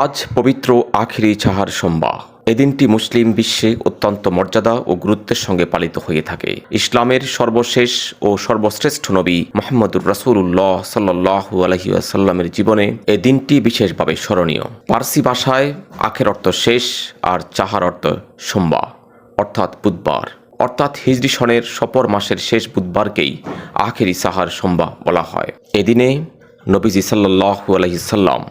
আজ পবিত্র আখিরি চাহার সোমবার এদিনটি মুসলিম বিশ্বে অত্যন্ত মর্যাদা ও গুরুত্বের সঙ্গে পালিত হয়ে থাকে। ইসলামের সর্বশেষ ও সর্বশ্রেষ্ঠ নবী মোহাম্মদুর রাসুল্লাহ সাল্লাহু আলহিউসাল্লামের জীবনে এ দিনটি বিশেষভাবে স্মরণীয়। পার্সি ভাষায় আখের অর্থ শেষ আর চাহার অর্থ সোমবার অর্থাৎ বুধবার। অর্থাৎ হিজরি সনের সপর মাসের শেষ বুধবারকেই আখেরি সাহার সোমবার বলা হয়। এদিনে নবীজি সাল্লাহু আলহিসাল্লাম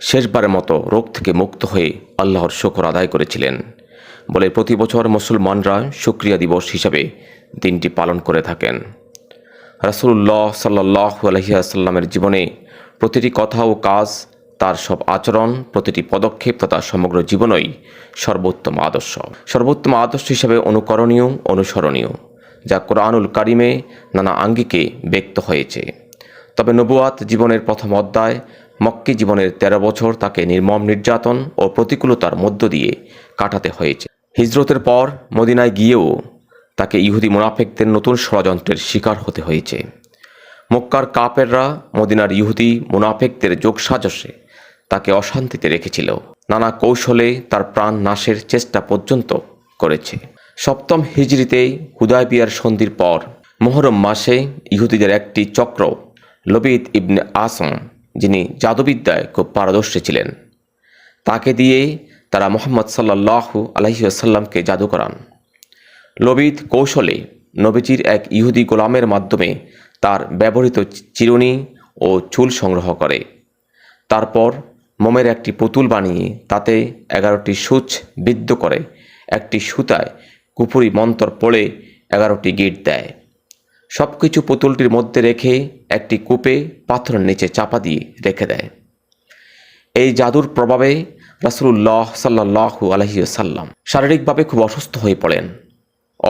শেষবারের মতো রোগ থেকে মুক্ত হয়ে আল্লাহর শকর আদায় করেছিলেন। বলে প্রতি বছর মুসলমানরা শুক্রিয়া দিবস হিসাবে দিনটি পালন করে থাকেন। রাসুল্লাহ সাল্লাহ আলহিয়াসাল্লামের জীবনে প্রতিটি কথা ও কাজ, তার সব আচরণ, প্রতিটি পদক্ষেপ তথা সমগ্র জীবনই সর্বোত্তম আদর্শ। সর্বোত্তম আদর্শ হিসাবে অনুকরণীয়, অনুসরণীয়, যা কোরআনুল কারিমে নানা আঙ্গিকে ব্যক্ত হয়েছে। তবে নবুয়াত জীবনের প্রথম অধ্যায় মক্কি জীবনের ১৩ বছর তাকে নির্মম নির্যাতন ও প্রতিকূলতার মধ্য দিয়ে কাটাতে হয়েছে। হিজরতের পর মদিনায় গিয়েও তাকে ইহুদি মুনাফেকদের নতুন ষড়যন্ত্রের শিকার হতে হয়েছে। মক্কার কাপেররা মদিনার ইহুদি মুনাফেকদের যোগসাজসে তাকে অশান্তিতে রেখেছিল। নানা কৌশলে তার প্রাণ নাশের চেষ্টা পর্যন্ত করেছে। সপ্তম হিজড়িতেই হুদায়বিয়ার সন্ধির পর মোহরম মাসে ইহুদিদের একটি চক্র লবিদ ইবনে আসম যিনি জাদুবিদ্যায় খুব পারদর্শী ছিলেন। তাকে দিয়ে তারা মোহাম্মদ সাল্লাহু আলহিউসাল্লামকে জাদু করান। লবিদ কৌশলে নবীজির এক ইহুদি গোলামের মাধ্যমে তার ব্যবহৃত চিরুনি ও চুল সংগ্রহ করে। তারপর মোমের একটি পুতুল বানিয়ে তাতে এগারোটি সূচ বিদ্ধ করে একটি সুতায় কুপুরি মন্তর পড়ে এগারোটি গিট দেয়। সব কিছু পুতুলটির মধ্যে রেখে একটি কূপে পাথরের নিচে চাপা দিয়ে রেখে দেয়। এই জাদুর প্রভাবে রাসুল্লাহ সাল্লাহু আলহিসাল্লাম শারীরিকভাবে খুব অসুস্থ হয়ে পড়েন।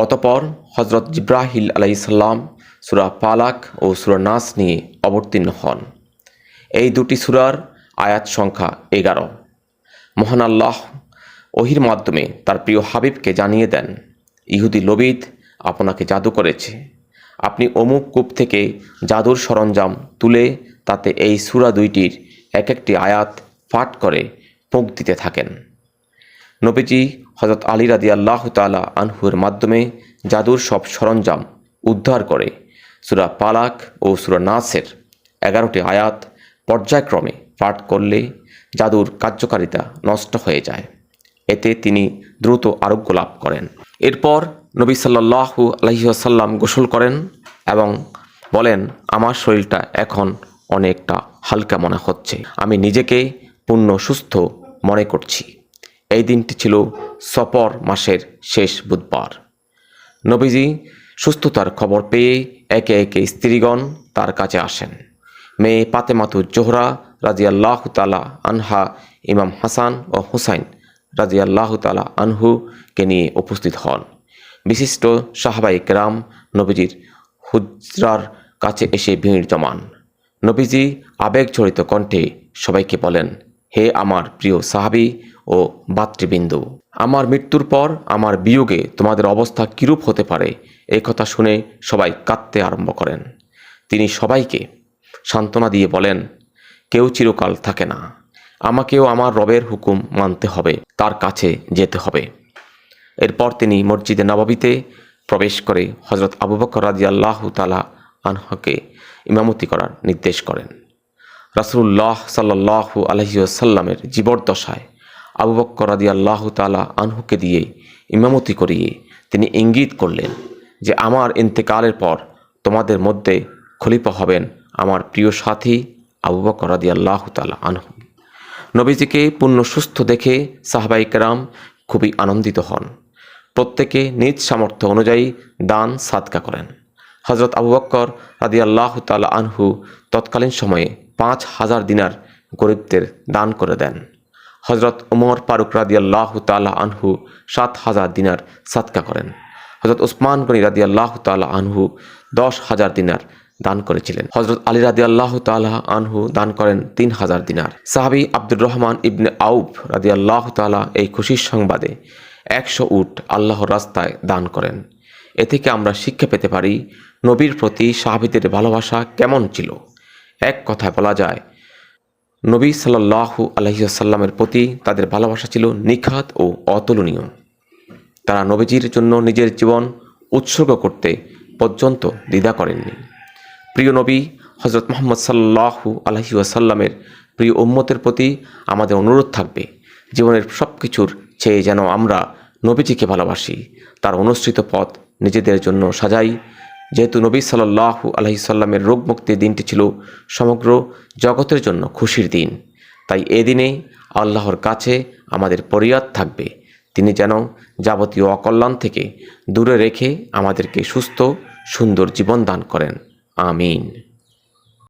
অতপর হজরত জিব্রাহিল আলাইসাল্লাম সুরা পালাক ও সুরা নাস নিয়ে অবতীর্ণ হন। এই দুটি সুরার আয়াত সংখ্যা এগারো। মহান আল্লাহ ওহির মাধ্যমে তার প্রিয় হাবিবকে জানিয়ে দেন, ইহুদি লবিদ আপনাকে জাদু করেছে। আপনি অমুক কূপ থেকে জাদুর সরঞ্জাম তুলে তাতে এই সুরা দুইটির এক একটি আয়াত পাঠ করে পোঁক দিতে থাকেন। নবীজি হজরত আলী রাদি আল্লাহ তালা আনহুর মাধ্যমে জাদুর সব সরঞ্জাম উদ্ধার করে সুরা পালাক ও সুরা নাসের এগারোটি আয়াত পর্যায়ক্রমে পাঠ করলে জাদুর কার্যকারিতা নষ্ট হয়ে যায়। এতে তিনি দ্রুত আরোগ্য লাভ করেন। এরপর নবী সাল্লাহু আলহিহাসাল্লাম গোসল করেন এবং বলেন, আমার শরীরটা এখন অনেকটা হালকা মনে হচ্ছে। আমি নিজেকে পূর্ণ সুস্থ মনে করছি। এই দিনটি ছিল সপর মাসের শেষ বুধবার। নবীজি সুস্থতার খবর পেয়ে একে একে স্ত্রীগণ তার কাছে আসেন। মেয়ে পাতেমাতু জোহরা রাজি আল্লাহ তালা আনহা, ইমাম হাসান ও হুসাইন রাজি আল্লাহ তালা আনহুকে নিয়ে উপস্থিত হন। বিশিষ্ট সাহাবাই কেরাম নবীজির হুজরার কাছে এসে ভিড় জমান। নবীজি আবেগজড়িত কণ্ঠে সবাইকে বলেন, হে আমার প্রিয় সাহাবি ও ভাতৃবিন্দু, আমার মৃত্যুর পর আমার বিয়োগে তোমাদের অবস্থা কিরূপ হতে পারে? এই কথা শুনে সবাই কাঁদতে আরম্ভ করেন। তিনি সবাইকে সান্ত্বনা দিয়ে বলেন, কেউ চিরকাল থাকে না। আমাকেও আমার রবের হুকুম মানতে হবে, তার কাছে যেতে হবে। এরপর তিনি মসজিদে নবাবিতে প্রবেশ করে হজরত আবু বকর রাজি আল্লাহ তালা আনহকে ইমামতি করার নির্দেশ করেন। রাসুল্লাহ সাল্লাহু আলহিউসাল্লামের জীবদ্দশায় আবু বক্কর রাদি আল্লাহ তালা আনহুকে দিয়ে ইমামতি করিয়ে তিনি ইঙ্গিত করলেন যে, আমার ইন্তেকালের পর তোমাদের মধ্যে খলিফা হবেন আমার প্রিয় সাথী আবু বক্কর রাদি আল্লাহ তালা আনহু। নবীজিকে পূর্ণ সুস্থ দেখে সাহবাই কেরাম খুবই আনন্দিত হন। প্রত্যেকে নিজ সামর্থ্য অনুযায়ী দান, সাদকা করেন। হজরত আবু বক্কর রাদি আল্লাহ তালা আনহু তৎকালীন সময়ে পাঁচ হাজার দিনার গরিবদের দান করে দেন। হজরত উমর ফারুক রাদি আল্লাহ তালা আনহু সাত হাজার দিনার সাদকা করেন। হজরত উসমান গনি রাদি আল্লাহ তালা আনহু দশ হাজার দিনার দান করেছিলেন। হজরত আলী রাদি আল্লাহ তালা আনহু দান করেন তিন হাজার দিনার। সাহাবি আব্দুর রহমান ইবনে আউফ রাদি আল্লাহ তালা এই খুশির সংবাদে একশো উট আল্লাহর রাস্তায় দান করেন। এ থেকে আমরা শিক্ষা পেতে পারি নবীর প্রতি সাহাবিদের ভালোবাসা কেমন ছিল। এক কথায় বলা যায়, নবী সাল্লাহু আলহিসাল্লামের প্রতি তাদের ভালোবাসা ছিল নিখাত ও অতুলনীয়। তারা নবীজির জন্য নিজের জীবন উৎসর্গ করতে পর্যন্ত দ্বিধা করেননি। প্রিয় নবী হজরত মোহাম্মদ সাল্লাহু আলহি আসাল্লামের প্রিয় উম্মতের প্রতি আমাদের অনুরোধ থাকবে, জীবনের সব কিছুর চেয়ে যেন আমরা নবীজিকে ভালোবাসি। তার অনুসৃত পথ নিজেদের জন্য সাজাই। যেহেতু নবী সাল্লাহু আলহি সাল্লামের রোগ মুক্তির দিনটি ছিল সমগ্র জগতের জন্য খুশির দিন। তাই এদিনে আল্লাহর কাছে আমাদের পরিয়াদ থাকবে। তিনি যেন যাবতীয় অকল্যাণ থেকে দূরে রেখে আমাদেরকে সুস্থ, সুন্দর জীবন দান করেন। Amen.